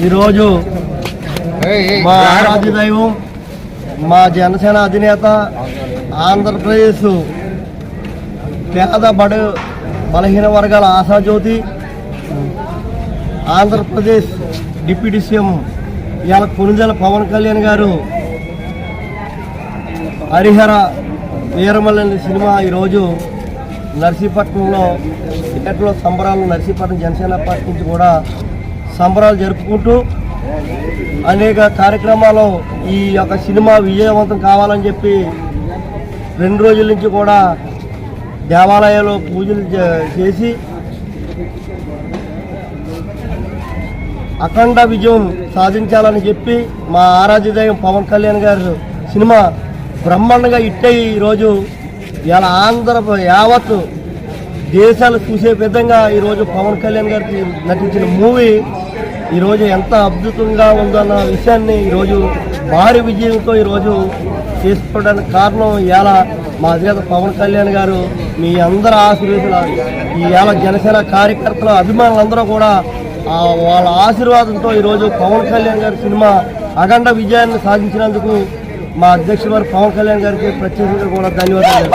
ఈరోజు మా ఆరాధ్య దైవం మా జనసేన అధినేత ఆంధ్రప్రదేశ్ పేద బడు బలహీన వర్గాల ఆశాజ్యోతి ఆంధ్రప్రదేశ్ డిప్యూటీ సీఎం ఇవాళ కొనుజల పవన్ కళ్యాణ్ గారు హరిహర వీరమల్లని సినిమా ఈరోజు నర్సీపట్నంలో టికెట్లో సంబరాలు నర్సీపట్నం జనసేన పార్టీ నుంచి కూడా సంబరాలు జరుపుకుంటూ అనేక కార్యక్రమాలు ఈ యొక్క సినిమా విజయవంతం కావాలని చెప్పి రెండు రోజుల నుంచి కూడా దేవాలయాల్లో పూజలు చే- చేసి అఖండ విజయం సాధించాలని చెప్పి మా ఆరాధ్యదేవం పవన్ కళ్యాణ్ గారు సినిమా బ్రహ్మాండంగా ఇట్టే ఈరోజు ఇలా ఆంధ్ర యావత్ దేశాలు చూసే విధంగా ఈరోజు పవన్ కళ్యాణ్ గారికి నటించిన మూవీ ఈరోజు ఎంత అద్భుతంగా ఉందన్న విషయాన్ని ఈరోజు భారీ విజయంతో ఈరోజు చేసుకోవడానికి కారణం ఇలా మా అధినేత పవన్ కళ్యాణ్ గారు మీ అందరి ఆశీర్వదుల ఈ ఇవాళ జనసేన కార్యకర్తల అభిమానులందరూ కూడా వాళ్ళ ఆశీర్వాదంతో ఈరోజు పవన్ కళ్యాణ్ గారి సినిమా అఖండ విజయాన్ని సాధించినందుకు మా అధ్యక్షుడు వారు పవన్ కళ్యాణ్ గారికి ప్రత్యేకంగా కూడా ధన్యవాదాలు.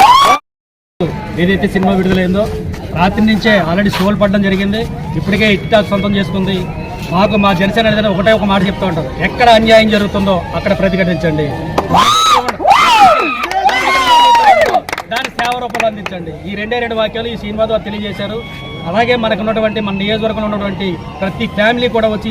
ఏదైతే సినిమా విడుదలైందో రాత్రి నుంచే ఆల్రెడీ షోలు పడడం జరిగింది. ఇప్పటికే ఇట్టాక్ సొంతం చేసుకుంది. మాకు మా జనసేన అనేది ఒకటే ఒక మాట చెప్తూ ఉంటారు. ఎక్కడ అన్యాయం జరుగుతుందో అక్కడ ప్రతిఘటించండి. దాని సేవ రూపంలో అందించండి. ఈ రెండే రెండు వాక్యాలు ఈ సినిమా ద్వారా తెలియజేశారు. అలాగే మనకు ఉన్నటువంటి మన నియోజకవర్గంలో ఉన్నటువంటి ప్రతి ఫ్యామిలీ కూడా వచ్చి